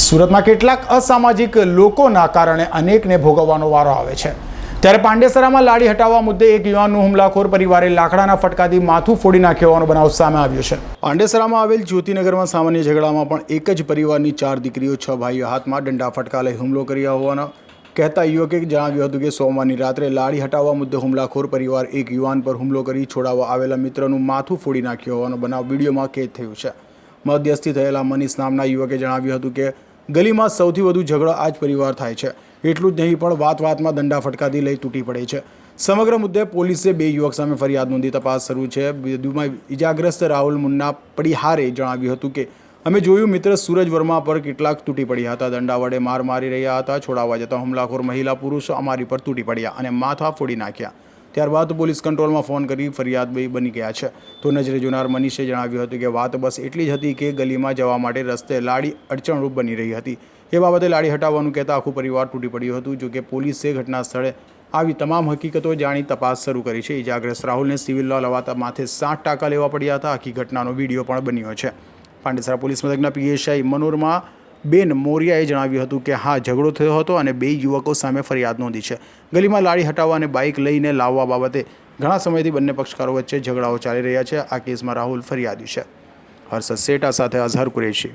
સુરતમાં કેટલાક અસામાજિક લોકોના કારણે અનેકને ભોગવવાનો વારો આવે છે. ત્યારે પાંડેસરામાં લાડી હટાવવા મુદ્દે એક યુવાનનું હુમલાખોર પરિવારે લાકડાના ફટકાથી માથું ફોડી નાખ્યો બનાવ સામે આવ્યો છે. પાંડેસરામાં આવેલ જ્યોતિનગરમાં સામાન્ય ઝઘડામાં પણ એક જ પરિવારની ચાર દીકરીઓ, છ ભાઈઓ હાથમાં દંડા ફટકા લઈ હુમલો કર્યા હોવાના કહેતા યુવકે જણાવ્યું હતું કે સોમવારની રાત્રે લાડી હટાવવા મુદ્દે હુમલાખોર પરિવાર એક યુવાન પર હુમલો કરી છોડાવવા આવેલા મિત્રનું માથું ફોડી નાખ્યો હોવાનો બનાવ વિડીયોમાં કેદ થયો છે. મધ્યસ્થી થયેલા મનીષ નામના યુવકે જણાવ્યું હતું કે ગલીમાં સૌથી વધુ ઝઘડો આ જ પરિવાર થાય છે. એટલું જ નહીં, પણ વાત વાતમાં દંડા ફટકાથી લઈ તૂટી પડે છે. સમગ્ર મુદ્દે પોલીસે બે યુવક સામે ફરિયાદ નોંધી તપાસ શરૂ છે. વધુમાં ઇજાગ્રસ્ત રાહુલ મુન્ના પડિહારે જણાવ્યું હતું કે, અમે જોયું મિત્ર સૂરજ વર્મા પર કેટલાક તૂટી પડ્યા હતા. દંડા વડે માર મારી રહ્યા હતા, છોડાવવા જતા હુમલાખોર મહિલા પુરુષો અમારી પર તૂટી પડ્યા અને માથા ફોડી નાખ્યા. ત્યારબાદ પોલીસ કંટ્રોલમાં ફોન કરી ફરિયાદ બની ગયા છે. તો નજરે જોનાર મનીષે જણાવ્યું હતું કે વાત બસ એટલી જ હતી કે ગલીમાં જવા માટે રસ્તે લાડી અડચણરૂપ બની રહી હતી. એ બાબતે લાડી હટાવવાનું કહેતા આખું પરિવાર તૂટી પડ્યું હતું. જો કે પોલીસે ઘટના સ્થળે આવી તમામ હકીકતો જાણી તપાસ શરૂ કરી છે. ઇજાગ્રસ્ત રાહુલને સિવિલ લો લવાતા માથે સાત ટાંકા લેવા પડ્યા હતા. આખી ઘટનાનો વીડિયો પણ બન્યો છે. પાંડેસરા પોલીસ મથકના પીએસઆઈ મનોરમા બેન મોરિયાએ જણાવ્યું હતું કે હા, ઝઘડો થયો હતો અને બે યુવકો સામે ફરિયાદ નોંધી છે. ગલીમાં લાડી હટાવવા અને બાઇક લઈને લાવવા બાબતે ઘણા સમયથી બંને પક્ષકારો વચ્ચે ઝઘડાઓ ચાલી રહ્યા છે. આ કેસમાં રાહુલ ફરિયાદી છે. હર્ષદ સેટા સાથે અઝહર કુરેશી.